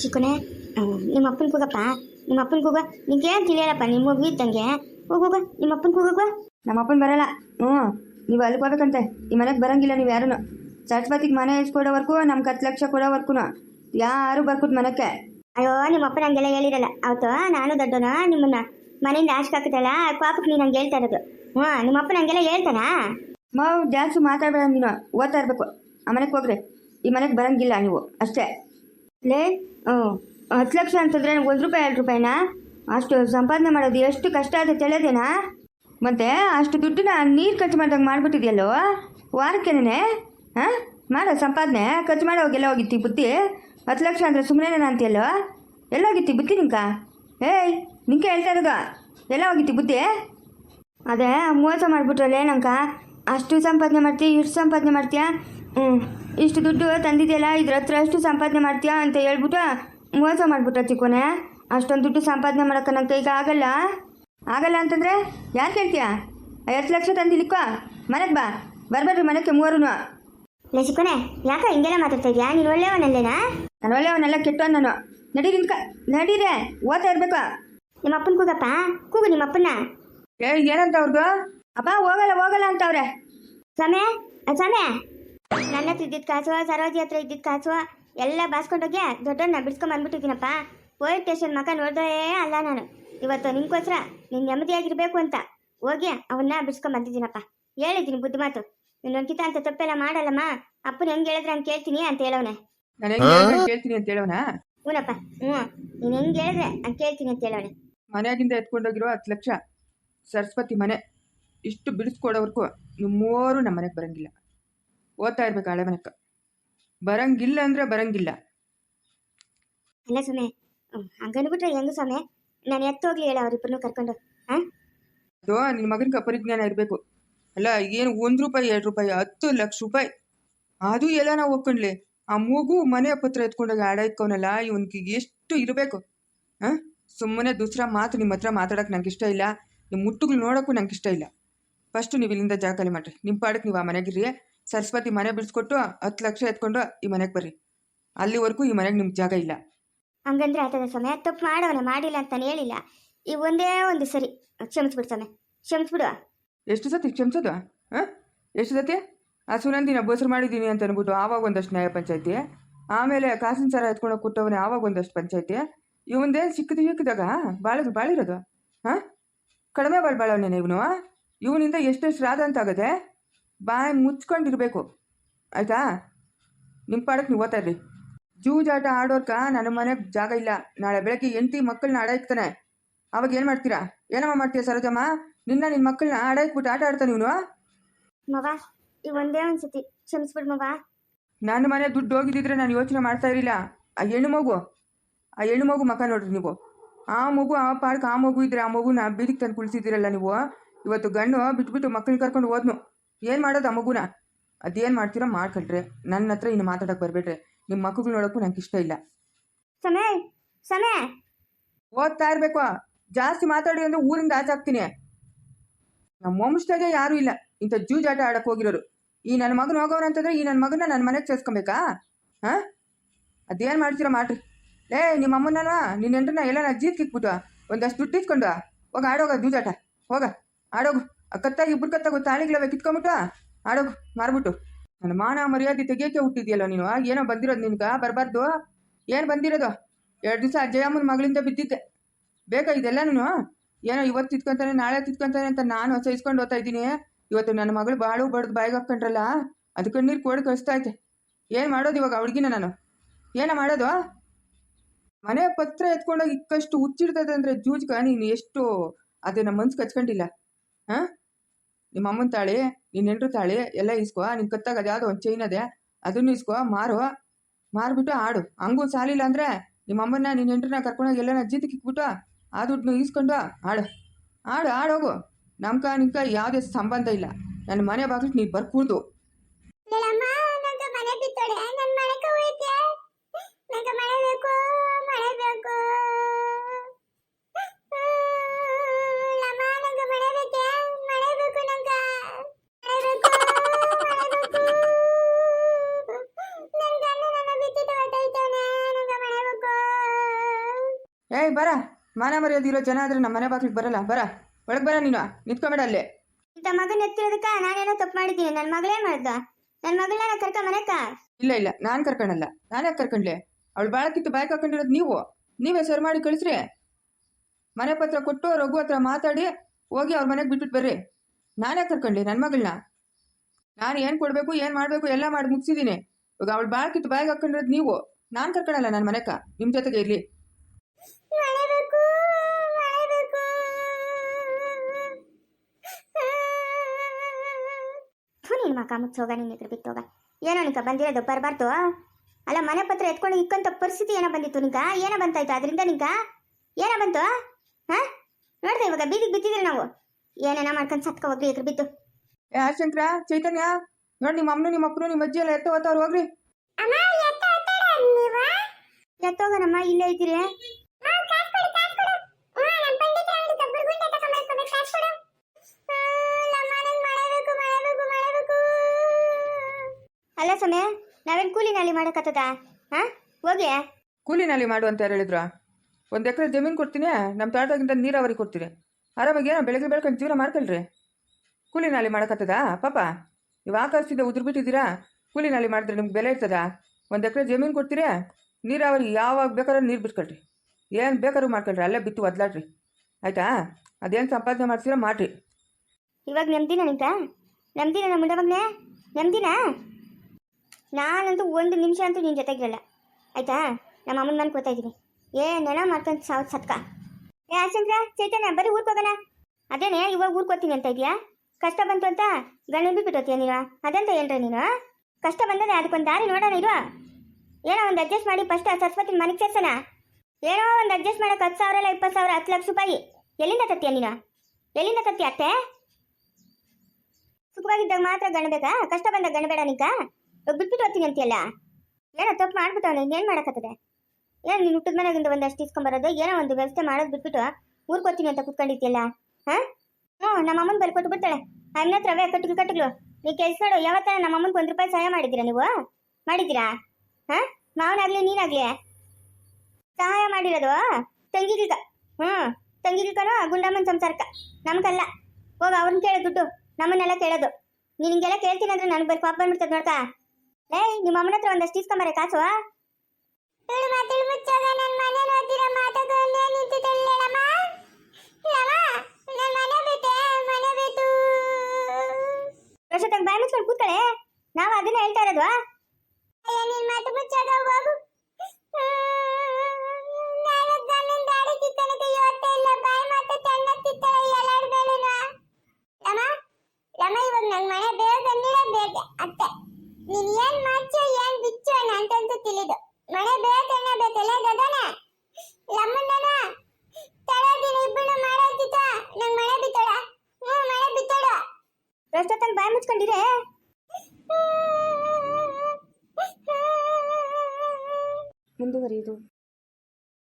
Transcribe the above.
ಶಿಕೊನೆ ನಿಮ್ಮ ಅಪ್ಪನ ಕೂಗಪ್ಪ? ನಿಮ್ಮ ಅಪ್ಪನ ಕೂಗ? ನಿಂಗೇನು ತಿಳಿಯಲ್ಲಪ್ಪ? ನಿಮ್ಮ ಮಗು ಇದ್ದಂಗೆ ಹೋಗೋಗ ನಿಮ್ಮ ಅಪ್ಪನ ಕೂಗಪ್ಪ ನಮ್ಮ ಅಪ್ಪನ ಬರಲ್ಲ. ಹ್ಞೂ ನೀವು ಅಲ್ಲಿಗೆ ಹೋಗ್ಬೇಕಂತೆ. ಈ ಮನೆಗೆ ಬರಂಗಿಲ್ಲ ನೀವು ಯಾರೂ ಸರಸ್ವತಿಗೆ ಮನೆ ಇಸ್ಕೊಡೋವರೆಗೂ ನಮ್ಗೆ ಹತ್ತು ಲಕ್ಷ ಕೊಡೋವರೆಗೂ ಯಾರು ಬರ್ಕೊಟ್ ಮನಕ್ಕೆ. ಅಯ್ಯೋ ನಿಮ್ಮ ಅಪ್ಪನ ಹಂಗೆಲ್ಲ ಹೇಳಿರಲ್ಲ. ಅವತ್ತು ನಾನು ದೊಡ್ಡನ ನಿಮ್ಮನ್ನ ಮನೆಯಿಂದ ಆಶ್ ಹಾಕಿದಲ್ಲ ಪಾಪಕ್ಕೆ ನೀನು ನಂಗೆ ಹೇಳ್ತಾ ಇರೋದು. ಹ್ಞೂ ನಿಮ್ಮ ಅಪ್ಪನ ಹಂಗೆಲ್ಲ ಹೇಳ್ತಾನಾ? ಮಾವು ಜಾಸ್ತಿ ಮಾತಾಡಬೇಡ ನೀನು. ಓದ್ತಾ ಇರಬೇಕು. ಆ ಮನೆಗೆ ಹೋಗ್ರಿ. ಈ ಮನೆಗೆ ಬರಂಗಿಲ್ಲ ನೀವು. ಅಷ್ಟೇ. ಲೇ ಹ್ಞೂ ಹತ್ತು ಲಕ್ಷ ಅಂತಂದ್ರೆ ಒಂದು ರೂಪಾಯಿ, ಎರಡು ರೂಪಾಯಿನಾ? ಅಷ್ಟು ಸಂಪಾದನೆ ಮಾಡೋದು ಎಷ್ಟು ಕಷ್ಟ ಅಂತ ತಿಳಿಯೋದೇನಾ ಮತ್ತೆ ಅಷ್ಟು ದುಡ್ಡನ್ನ ನೀರು ಖರ್ಚು ಮಾಡ್ದಂಗೆ ಮಾಡಿಬಿಟ್ಟಿದ್ಯಲ್ಲೋ? ವಾರಕ್ಕೆನೇ ಹಾಂ? ಮಾಡೋ ಸಂಪಾದನೆ, ಖರ್ಚು ಮಾಡೋ ಹೋಗಿ ಎಲ್ಲ ಹೋಗಿತ್ತಿ ಬುದ್ಧಿ. ಹತ್ತು ಲಕ್ಷ ಅಂದರೆ ಸುಮ್ಮನೆ ಅಂತೀಯಲ್ಲೋ? ಎಲ್ಲ ಹೋಗಿತ್ತಿ ಬುದ್ಧಿ ನಿಂಕ? ಏಯ್ ನಿಂಗೆ ಹೇಳ್ತಾ ಇರೋದು. ಎಲ್ಲ ಹೋಗಿತ್ತಿ ಬುದ್ಧಿ? ಅದೇ ಮೋಸ ಮಾಡಿಬಿಟ್ರಲ್ಲೇ ನಂಕ? ಅಷ್ಟು ಸಂಪಾದನೆ ಮಾಡ್ತೀಯ, ಇಷ್ಟು ಸಂಪಾದನೆ ಮಾಡ್ತೀಯಾ? ಹ್ಞೂ ಇಷ್ಟು ದುಡ್ಡು ತಂದಿದೆಯಲ್ಲ ಇದ್ರ ಹತ್ರ ಅಷ್ಟು ಸಂಪಾದನೆ ಮಾಡ್ತೀಯಾ ಅಂತ ಹೇಳ್ಬಿಟ್ಟು ಮೋಸ ಮಾಡಿಬಿಟ್ಟ ಚಿಕ್ಕೋನೆ. ಅಷ್ಟೊಂದು ದುಡ್ಡು ಸಂಪಾದನೆ ಮಾಡೋಕೆ ನನ್ನ ಕೈಗೆ ಆಗಲ್ಲ. ಆಗಲ್ಲ ಅಂತಂದರೆ ಯಾರು ಕೇಳ್ತೀಯಾ? ಐವತ್ತು ಲಕ್ಷ ತಂದಿಲಿಕ್ಕ ಮನೆಗೆ ಬಾ. ಬರ್ಬೇಡ್ರಿ ಮನೆಗೆ ಮೂವರು ಲೇ ಚಿಕ್ಕೋನೆ ಯಾಕೆ ಹಿಂಗೆಲ್ಲ ಮಾತಾಡ್ತಾ ಇದೆಯಾ? ನೀನು ಒಳ್ಳೆಯವನಲ್ಲೇನಾ? ನಾನು ಒಳ್ಳೆಯವನೆಲ್ಲ ಕೆಟ್ಟ ನಾನು ನಡೀರಿ ನಡೀರೆ ಓದ್ತಾ ಇರ್ಬೇಕು. ನಿಮ್ಮ ಅಪ್ಪನ ಕೂಗಪ್ಪ? ಕೂಗು ನಿಮ್ಮ ಅಪ್ಪನ ಏ ಏನಂತ ಅವ್ರಿಗೂ ಅಪ್ಪ ಹೋಗಲ್ಲ ಹೋಗಲ್ಲ ಅಂತವ್ರೆ. ಸಮಯ ಸಮಯ ನನ್ನ ಹತ್ರ ಇದ್ದಿದ್ದ ಕಾಸು ಸರೋಜಿ ಹತ್ರ ಇದ್ದಿದ್ದ ಕಾಸು ಎಲ್ಲ ಬಾಸ್ಕೊಂಡೋಗಿ ದೊಡ್ಡನ್ನ ಬಿಡ್ಸ್ಕೊಂಡ್ ಬಂದ್ಬಿಟ್ಟಿದ್ದೀನಪ್ಪ. ಪೊಲೀಸ್ ಸ್ಟೇಷನ್ ಮಕ ನೋಡ್ದೇ ಅಲ್ಲ ನಾನು. ಇವತ್ತು ನಿನ್ಗೋಸ್ಕರ ನೀನು ನೆಮ್ಮದಿಯಾಗಿರ್ಬೇಕು ಅಂತ ಹೋಗಿ ಅವನ್ನ ಬಿಡ್ಸ್ಕೊಂಡ್ ಬಂದಿದ್ದೀನಪ್ಪ. ಹೇಳಿದ್ದೀನಿ ಬುದ್ಧಿ ಮಾತು. ಇನ್ನೊಂದ್ಕಿತ ಅಂತ ತಪ್ಪೆಲ್ಲ ಮಾಡಲ್ಲಮ್ಮ. ಅಪ್ಪನ ಹೆಂಗೆ ಹೇಳಿದ್ರೆ ಹಂಗೆ ಕೇಳ್ತೀನಿ ಅಂತ ಹೇಳವನೆ. ನಾನು ಹೆಂಗೆ ಹೇಳ್ದಂಗ್ ಕೇಳ್ತೀನಿ ಅಂತ ಹೇಳೋಣ ಹ್ಞೂನಪ್ಪ ಹ್ಞೂ. ನೀನು ಹೆಂಗ್ ಹೇಳಿದ್ರೆ ಹಂಗೆ ಕೇಳ್ತೀನಿ ಅಂತ ಹೇಳವನೆ. ಮನೆಯಾಗಿಂದ ಎತ್ಕೊಂಡೋಗಿರೋ ಹತ್ತು ಲಕ್ಷ ಸರಸ್ವತಿ ಮನೆ. ಇಷ್ಟು ಬಿಡಿಸ್ಕೊಡೋವರೆಗೂ ನೀವು ಮೂವರು ನಮ್ಮ ಮನೆಗೆ ಬರಂಗಿಲ್ಲ. ಓದ್ತಾ ಇರ್ಬೇಕು ಹಳೆ ಮನೆಗೆ ಬರಂಗಿಲ್ಲ ಅಂದರೆ ಬರಂಗಿಲ್ಲ. ಅಲ್ಲ ಸುಮ್ಮನೆ ಹಂಗನ್ಬಿಟ್ರೆ ಹೆಂಗು ಸ್ವಾಮಿ? ನಾನು ಎತ್ತೋಗ್ಲಿ ಹೇಳ ಅವ್ರಿಬ್ಬರನ್ನು ಕರ್ಕೊಂಡು. ಹಾಂ? ಅದು ನಿನ್ನ ಮಗನಿಗೆ ಅಪರಿಜ್ಞಾನ ಇರಬೇಕು. ಅಲ್ಲ ಏನು ಒಂದು ರೂಪಾಯಿ ಎರಡು ರೂಪಾಯಿ ಹತ್ತು ಲಕ್ಷ ರೂಪಾಯಿ. ಅದು ಎಲ್ಲ ನಾವು ಒಪ್ಕೊಂಡ್ಲಿ. ಆ ಮೂಗು ಮನೆ ಪತ್ರ ಎತ್ಕೊಂಡೋಗಿ ಆಡ ಇಟ್ಕೊನಲ್ಲ ಇವನ್ಗೆ ಎಷ್ಟು ಇರಬೇಕು? ಹಾಂ? ಸುಮ್ಮನೆ ದೂಸರ ಮಾತು ನಿಮ್ಮ ಹತ್ರ ಮಾತಾಡೋಕೆ ನಂಗೆ ಇಷ್ಟ ಇಲ್ಲ. ನಿಮ್ಮ ಮುಟ್ಟುಗಳು ನೋಡೋಕ್ಕೂ ನಂಗೆ ಇಷ್ಟ ಇಲ್ಲ. ಫಸ್ಟು ನೀವು ಇಲ್ಲಿಂದ ಜಾಗ ಖಾಲಿ ಮಾಡಿರಿ. ನಿಮ್ಮ ಪಾಡಕ್ಕೆ ನೀವು ಆ ಮನೆಗಿರ್ರಿ ಸರಸ್ವತಿ ಮನೆ ಬಿಡಿಸ್ಕೊಟ್ಟು ಹತ್ತು ಲಕ್ಷ ಎತ್ಕೊಂಡು ಈ ಮನೆಗೆ ಬರ್ರಿ. ಅಲ್ಲಿವರೆಗೂ ಈ ಮನೆಗೆ ನಿಮ್ಗೆ ಜಾಗ ಇಲ್ಲ. ಹಂಗಂದ್ರೆ ಆತದ ಸಮಯ ತಪ್ಪು ಮಾಡವನ ಮಾಡಿಲ್ಲ ಅಂತ ನಾನು ಹೇಳಿಲ್ಲ. ಈ ಒಂದೇ ಒಂದು ಸರಿ. ಕ್ಷಮಿಸ್ಬಿಡು ಸಮಯ ಕ್ಷಮಿಸ್ಬಿಡು ಎಷ್ಟು ಸತಿ ಕ್ಷಮಿಸೋದು? ಹಾಂ? ಎಷ್ಟು ಸತಿ? ಆ ಸುನಂದಿನ ಬೋಸರು ಮಾಡಿದ್ದೀನಿ ಅಂತ ಅಂದ್ಬಿಟ್ಟು ಆವಾಗ ಒಂದಷ್ಟು ನ್ಯಾಯ ಪಂಚಾಯತಿ? ಆಮೇಲೆ ಕಾಸಿನ ಸರ ಎತ್ಕೊಂಡು ಕೊಟ್ಟವನೇ ಆವಾಗ ಒಂದಷ್ಟು ಪಂಚಾಯತಿ? ಇವಂದೇ ಸಿಕ್ಕದ ಸಿಕ್ಕಿದಾಗ ಬಾಳದು ಬಾಳಿರೋದು? ಹಾಂ? ಕಡಿಮೆ ಬಾಳ್ ಬಾಳವನೇನೆ ಇವನು? ಇವನಿಂದ ಎಷ್ಟು ಶ್ರಾದ ಅಂತ ಆಗುತ್ತೆ? ಬಾಯಿ ಮುಚ್ಕೊಂಡಿರ್ಬೇಕು. ಆಯಿತಾ? ನಿಮ್ಮ ಪಾಡಕ್ಕೆ ನೀವು ಓದ್ತಾ ಇರ್ರಿ. ಜೂಜಾಟ ಆಡೋರ್ಕ ನನ್ನ ಮನೆಗೆ ಜಾಗ ಇಲ್ಲ. ನಾಳೆ ಬೆಳಗ್ಗೆ ಎಂಟಿ ಮಕ್ಕಳನ್ನ ಆಡ ಇಕ್ತಾನೆ. ಅವಾಗ ಏನು ಮಾಡ್ತೀರಾ? ಏನಮ್ಮ ಮಾಡ್ತೀಯಾ ಸರೋಜಮ್ಮ? ನಿನ್ನ ನಿನ್ನ ಮಕ್ಕಳನ್ನ ಆಡ ಇಕ್ಬಿಟ್ಟು ಆಟ ಆಡ್ತಾನೆ ಇವನು? ಮವ ಈ ಒಂದೇ ಒಂದು ಸತಿ ಕ್ಷಮಿಸ್ಬಿಡು ಮವ. ನನ್ನ ಮನೆ ದುಡ್ಡು ಹೋಗಿದ್ದಿದ್ರೆ ನಾನು ಯೋಚನೆ ಮಾಡ್ತಾ ಇರಲಿಲ್ಲ. ಆ ಹೆಣ್ಣು ಮಗು ಆ ಹೆಣ್ಣು ಮಗು ಮಕ ನೋಡ್ರಿ ನೀವು. ಆ ಮಗು ಆ ಪಾರ್ಕ್ ಆ ಮಗು ಇದ್ರೆ ಆ ಮಗುನ ಬೀದಿಗೆ ತಂದು ಕುಳಿಸಿದ್ದೀರಲ್ಲ ನೀವು? ಇವತ್ತು ಗಂಡು ಬಿಟ್ಬಿಟ್ಟು ಮಕ್ಕಳಿಗೆ ಕರ್ಕೊಂಡು ಹೋದ್ನು. ಏನು ಮಾಡೋದು ಆ ಮಗುನ? ಅದೇನು ಮಾಡ್ತೀರೋ ಮಾಡ್ಕೊಳ್ರಿ ನನ್ನ ಹತ್ರ ಇನ್ನು ಮಾತಾಡೋಕೆ ಬರಬೇಡ್ರಿ. ನಿಮ್ಮ ಮಕ್ಕಳು ನೋಡೋಕ್ಕೂ ನಂಗೆ ಇಷ್ಟ ಇಲ್ಲ. ಸಮಯ ಸಮಯ ಓದ್ತಾ ಇರಬೇಕು. ಜಾಸ್ತಿ ಮಾತಾಡಿ ಅಂದ್ರೆ ಊರಿಂದ ಆಚೆ ಹಾಕ್ತೀನಿ. ನಮ್ಮ ವಂಶದಾಗೆ ಯಾರೂ ಇಲ್ಲ. ಇಂಥ ಜೂಜಾಟ ಆಡಕ್ಕೆ ಹೋಗಿರೋರು. ಈ ನನ್ನ ಮಗನ ಹೋಗೋರು ಅಂತಂದ್ರೆ ಈ ನನ್ನ ಮಗನ ನನ್ನ ಮನೆಗೆ ಸೇರ್ಸ್ಕೊಬೇಕಾ? ಹಾಂ? ಅದೇನು ಮಾಡ್ತೀರಾ ಮಾಡ್ರಿ. ಏ ನಿಮ್ಮ ಅಮ್ಮನ ನಿನ್ನ ಎಲ್ಲ ನಾ ಜೀತ್ ಕಿಕ್ಬಿಟ್ಟು ಒಂದಷ್ಟು ದುಡ್ಡು ಇಟ್ಕೊಂಡು ಹೋಗ ಆಡೋಗ ಜೂಜಾಟ. ಹೋಗ. ಆಡೋಗು. ಆ ಕತ್ತಾಗ ಇಬ್ಬರು ಕತ್ತಾಗ, ತಾಳಿಗಳವೆ ಕಿತ್ಕೊಂಬಿಟ್ಟ ಆಡೋಗು, ಮಾರ್ಬಿಟ್ಟು. ನನ್ನ ಮಾನ ಮರ್ಯಾದೆ ತೆಗಿಯೋಕೆ ಹುಟ್ಟಿದ್ಯಲ್ಲ ನೀನು. ಏನೋ ಬಂದಿರೋದು ನಿನ್ಗೆ? ಬರಬಾರ್ದು. ಏನು ಬಂದಿರೋದು? ಎರಡು ದಿವಸ ಅಜ್ಜಯಮ್ಮನ ಮಗಳಿಂದ ಬಿದ್ದಿದ್ದೆ. ಬೇಕಾ ಇದೆಲ್ಲ ನೀನು? ಏನೋ ಇವತ್ತು ತಿತ್ಕೊಂತಾನೆ, ನಾಳೆ ತಿತ್ಕೊಂತಾನೆ ಅಂತ ನಾನು ಹೊಸ ಇಸ್ಕೊಂಡು ಹೋಗ್ತಾ ಇದ್ದೀನಿ. ಇವತ್ತು ನನ್ನ ಮಗಳು ಬಾಳು ಬಡ್ದು ಬಾಯಿಗೆ ಹಾಕ್ಕೊಂಡ್ರಲ್ಲ, ಅದಕ್ಕೆ ನೀರು ಕೋಡಿ ಕಳಿಸ್ತಾ ಐತೆ ಏನು ಮಾಡೋದು ಇವಾಗ ಹುಡುಗಿನ ನಾನು? ಏನೋ ಮಾಡೋದು? ಮನೆ ಪತ್ರ ಎತ್ಕೊಂಡೋಗಿ ಇಕ್ಕಷ್ಟು ಹುಚ್ಚಿಡ್ತದೆ ಅಂದರೆ ಜೂಜ್ಗ ನೀನು ಎಷ್ಟು ಅದನ್ನು ಮನ್ಸು ಕಚ್ಕೊಂಡಿಲ್ಲ. ಹಾಂ? ನಿಮ್ಮ ಅಮ್ಮನ ತಾಳಿ, ನಿನ್ನ ಹೆಂಡ್ರ ತಾಳಿ ಎಲ್ಲ ಇಸ್ಕೋ ನಿನ್ ಕತ್ತಾಗ ಅದ್ಯಾವುದೋ ಒಂದು ಚೈನ್ ಅದೇ. ಅದನ್ನು ಇಸ್ಕೋ ಮಾರು. ಮಾರ್ಬಿಟ್ಟು ಆಡು. ಹಂಗೂ ಸಾಲಿಲ್ಲ ಅಂದರೆ ನಿಮ್ಮ ಅಮ್ಮನ್ನ, ನಿನ್ನ ಹೆಂಡ್ರನ್ನ ಕರ್ಕೊಂಡೋಗಿ ಎಲ್ಲನ ಜೀತಕ್ಕೆ ಇಕ್ಬಿಟ್ಟು ಆ ದುಡ್ಡನ್ನ ಈಸ್ಕೊಂಡು ಆಡು. ಆಡು ಹೋಗು. ನಮ್ಕ ನಿಮ್ಕ ಯಾವುದೇ ಸಂಬಂಧ ಇಲ್ಲ. ನನ್ನ ಮನೆ ಬಾಗಿಲು ನೀನು ಬರ್ಕೂಡ್ದು ಮಳೆ ಬೇಕು, ಮನೆ ಬೇಕು. ಬರ. ಮಾನ ಮರೆಯೋದಿರೋ ಜನ ಆದ್ರೆ ನಮ್ಮ ಮನೆ ಬಾಗಿಲಿಗೆ ಬರಲ್ಲ. ಬರ. ಒಳಗ್ ಬರ ನೀನು. ನಿಂತ್ಕೊಂಬೇಡ ಅಲ್ಲೇ. ಇಂಥ ಮಗನ ಎತ್ತಿರೋದಕ್ಕ ನಾನೇನೋ ತಪ್ಪು ಮಾಡಿದ್ದೀನಿ. ನನ್ನ ಮಗಳೇ ಮಾಡ್ದ. ನನ್ನ ಮಗಳನ್ನ ಕರ್ಕ ಮನೆಕ ಇಲ್ಲ ಇಲ್ಲ. ನಾನು ಕರ್ಕೊಂಡಲ್ಲ. ನಾನು ಯಾಕೆ ಕರ್ಕೊಂಡ್ಲೆ? ಅವಳು ಬಾಳಕ್ಕಿತ್ತು ಕಿತ್ತು ಬಾಯ್ ಹಾಕೊಂಡಿರೋದು ನೀವು. ನೀವೇ ಸರ್ ಮಾಡಿ ಕಳಿಸ್ರಿ. ಮನೆ ಪತ್ರ ಕೊಟ್ಟು ರಘು ಹತ್ರ ಮಾತಾಡಿ ಹೋಗಿ ಅವ್ರ ಮನೆಗೆ ಬಿಟ್ಬಿಟ್ಟು ಬರ್ರಿ. ಯಾಕೆ ಕರ್ಕೊಂಡ್ಲಿ ನನ್ನ ಮಗಳನ್ನ ನಾನು ಏನು ಕೊಡ್ಬೇಕು ಏನು ಮಾಡಬೇಕು ಎಲ್ಲ ಮಾಡಿ ಮುಗಿಸಿದ್ದೀನಿ ಇವಾಗ ಅವಳು ಬಾಳಕ್ಕಿತ್ತು ಕಿತ್ತು ಬಾಯಿಗೆ ಹಾಕೊಂಡಿರೋದು ನೀವು. ನಾನು ಕರ್ಕೊಳಲ್ಲ ನನ್ನ ಮನೆಕ. ನಿಮ್ಮ ಜೊತೆಗೆ ಇರಲಿ. ನಿನ್ನ ಮಕ ಮುಚ್ಚೋಗ ನಿನ್ನ ಇದ್ರ ಬಿತ್ತೋಗ ಏನೋ ನಿಕ ಬಂದಿರೋದು ಬರಬಾರ್ದು. ಅಲ್ಲ ಮನೆ ಪತ್ರ ಎತ್ಕೊಂಡು ಇಕ್ಕಂತ ಪರಿಸ್ಥಿತಿ ಏನೋ ಬಂದಿತ್ತು ನಿಕ ಏನೋ ಬಂತಾಯ್ತು ಅದರಿಂದ ನಿಂಕ ಏನೋ ಬಂತು? ಹಾ? ನೋಡ್ದೆ ಇವಾಗ ಬೀದಿಗೆ ಬಿದ್ದಿದ್ರೆ ನಾವು. ಏನೇನ ಮಾಡ್ಕೊಂಡು ಸತ್ಕ ಹೋಗ್ರಿ ಇದ್ರ ಬಿದ್ದು. ಏ ಶಂಕರ ಚೈತನ್ಯ ನೋಡಿ ನಿಮ್ಮ ಅಮ್ಮನು ನಿಮ್ಮ ಅಪ್ಪನು ನಿಮ್ಮ ಅಜ್ಜಿ ಎಲ್ಲ ಎತ್ತ ಹೋಗ್ತಾವ್ರು ಹೋಗ್ರಿ ಎತ್ತೋಗನಮ್ಮ ಇಲ್ಲೇ ಇದ್ದೀರಿ. ಅಲ್ಲ ಸಮಯ ನಾವೇನ್ ನಾಲಿ ಮಾಡಕತ್ತದ? ಹಾ ಹೋಗಿ. ಕೂಲಿ ನಾಲಿ ಮಾಡು ಅಂತ ಯಾರು ಹೇಳಿದ್ರು? ಒಂದು ಎಕರೆ ಜಮೀನು ಕೊಡ್ತೀನಿ ನಮ್ಮ ತೋಟದಾಗಿಂದ ನೀರಾವರಿ ಕೊಡ್ತೀನಿ. ಆರಾಮಾಗಿ ಏನೋ ಬೆಳಗ್ಗೆ ಬೆಳ್ಕೊಂಡು ಜೀವನ ಮಾಡ್ಕೊಳ್ರಿ. ಕೂಲಿ ನಾಲಿ ಮಾಡಕತ್ತದ ಪಾಪ? ನೀವು ಆಕಾಶದಿಂದ ಉದುರು ಬಿಟ್ಟಿದ್ದೀರಾ ಕೂಲಿ ನಾಲಿ ಮಾಡಿದ್ರೆ ನಿಮ್ಗೆ ಬೆಲೆ ಇರ್ತದ? ಒಂದು ಎಕರೆ ಜಮೀನು ಕೊಡ್ತೀರಿ ನೀರಾವರಿ ಯಾವಾಗ ಬೇಕಾದ್ರೂ ನೀರು ಬಿಟ್ಕೊಳ್ರಿ. ಏನು ಬೇಕಾದ್ರೂ ಮಾಡ್ಕೊಳ್ರಿ ಅಲ್ಲೇ ಬಿತ್ತು ಒದ್ಲಾಡ್ರಿ. ಆಯಿತಾ? ಅದೇನು ಸಂಪಾದನೆ ಮಾಡ್ತೀರಾ ಮಾಡಿರಿ. ಇವಾಗ ನೆಮ್ಮದಿನ ನಿಂತ? ನೆಮ್ಮದಿನ ನಮ್ಮ ನೆಮ್ಮದಿನ ನಾನಂತೂ ಒಂದು ನಿಮಿಷ ಅಂತೂ ನಿನ್ನ ಜೊತೆಗಿರಲ್ಲ ಆಯ್ತಾ? ನಮ್ಮ ಅಮ್ಮನ ಮನೆ ಕೊತಾ ಇದ್ದೀನಿ. ಏ ನೆನ ಮಾಡ್ಕೊಂಡು ಸಾವ್ ಸತ್ಕ. ಏ ಆಶಂಕ್ರ ಚೈತನ್ಯ ಬರೀ ಊರ್ಗೆ ಹೋಗೋಣ. ಅದೇನೆ, ಇವಾಗ ಊರ್ಗೆ ಹೋಗ್ತೀನಿ ಅಂತ ಇದೆಯಾ? ಕಷ್ಟ ಬಂತು ಅಂತ ಗಂಡನ ಬಿಟ್ಬಿಟ್ಟೋತೀಯ ನೀನು? ಅದಂತ ಏನ್ರ ನೀನು? ಕಷ್ಟ ಬಂದದೆ ಅದಕ್ಕೊಂದು ದಾರಿ ನೋಡೋಣ ಇರುವ ಏನೋ ಒಂದು ಅಡ್ಜಸ್ಟ್ ಮಾಡಿ ಫಸ್ಟ್ ಸರಸ್ವತಿ ಮನೆಗೆ ಸೇರ್ಸೋಣ. ಏನೋ ಒಂದು ಅಡ್ಜಸ್ಟ್ ಮಾಡೋಕೆ ಹತ್ತು ಸಾವಿರ ಇಲ್ಲ ಇಪ್ಪತ್ತು ಸಾವಿರ, ಹತ್ತು ಲಕ್ಷ ರೂಪಾಯಿ. ಎಲ್ಲಿಂದ ತತ್ತೀಯ ನೀನು? ಎಲ್ಲಿಂದ ತತ್ತಿ ಅತ್ತೆ? ಸುಖವಾಗಿದ್ದಾಗ ಮಾತ್ರ ಗಣಬೇಕಾ ಬೇಕಾ? ಕಷ್ಟ ಬಂದಾಗ ಗಣಬೇಡ ಬೇಡ ಬಿಟ್ಬಿಟ್ಟು ಹೋಗ್ತೀನಿ ಅಂತೀಯಲ್ಲ? ಏನೋ ತಪ್ಪು ಮಾಡ್ಬಿಟ್ಟವನೆ ಇನ್ನೇನು ಮಾಡೋಕ್ಕತ್ತದೆ ಏನು ನೀನು ಹುಟ್ಟಿದ ಮನೆಗಿಂದ ಒಂದಷ್ಟು ಇಸ್ಕೊಂಬರೋದು ಏನೋ ಒಂದು ವ್ಯವಸ್ಥೆ ಮಾಡೋದು ಬಿಟ್ಬಿಟ್ಟು ಊರ್ಕೋತೀನಿ ಅಂತ ಕುತ್ಕೊಂಡಿದ್ಯಲ್ಲ ಹಾಂ? ಹ್ಞೂ, ನಮ್ಮ ಅಮ್ಮನ ಬಲ್ ಕೊಟ್ಟು ಬಿಡ್ತಾಳೆ. ಅಣ್ಣ ಹತ್ರ ಅವೇ ಕಟ್ಟಿಗೆ ಕಟ್ಟಿಗಳು. ನೀವು ಕೆಲಸ ನೋಡು ಯಾವತ್ತ ನಮ್ಮ ಅಮ್ಮನಿಗೆ ಒಂದು ರೂಪಾಯಿ ಸಹಾಯ ಮಾಡಿದ್ದೀರಾ ನೀವು? ಮಾಡಿದ್ದೀರಾ? ಹಾಂ? ಮಾವನಾಗಲಿ, ನೀನಾಗಲಿ? ಸಹಾಯ ಮಾಡಿರೋದು? ತಂಗಿಗಿಗ ಹ್ಞೂ ತಂಗಿಗಿಕನೋ ಗುಂಡಮ್ಮನ ಸಂಸಾರಕ್ಕ. ನಮಗಲ್ಲ. ಹೋಗಿ ಅವ್ರನ್ನ ಕೇಳೋ ದುಡ್ಡು, ನಮ್ಮನ್ನೆಲ್ಲ ಕೇಳೋದು. ನೀನು ಹಿಂಗೆಲ್ಲ ಕೇಳ್ತೀನಿ ಅಂದ್ರೆ ನನಗೆ ಬರೀ ಪಾಪ ಬಂದ್ಬಿಡ್ತದೆ ನೋಡ್ಕ. ಏಯ್ ನಿಮ್ಮ ಅಮ್ಮನ ಹತ್ರ ಒಂದಷ್ಟು ಇಸ್ಕೊಂಬರೆ ಕಾಸು? ಬಾಯಿ ಮುಚ್ಕೊಂಡು ಕೂತ್ಕಳೆ? ನಾವು ಅದನ್ನ ಹೇಳ್ತಾ ಇರೋದು ನಿನ್ ಮಾತು ಮುಚ್ಚಾಗ ಹೋಗು ರಮ ಇವಾಗ ನನ್ ಮನೆ ಬೇಗ ನೀಡ ಬೇಗ ಅತ್ತೆ ನೀನ್ ಏನ್ ಮಾಡ್ತೀಯ ಏನ್ ಬಿಚ್ಚು ನಂತಂತೂ ತಿಳಿದು ಮನೆ ಬೇಕನ್ನ ಬೇಕಲ್ಲ ಗಗನ ಲಮ್ಮಣ್ಣನ ತಳದಿನ ಇಬ್ಬರು ಮಾಡಾಯ್ತಿತ್ತ ನಂಗ್ ಮನೆ ಬಿತ್ತೋಡ ಹ್ಞೂ ಮನೆ ಬಿತ್ತೋಡ ಎಷ್ಟೊತ್ತಲ್ಲಿ ಬಾಯಿ ಮುಚ್ಕೊಂಡಿರೆ ಮುಂದುವರಿಯುವುದು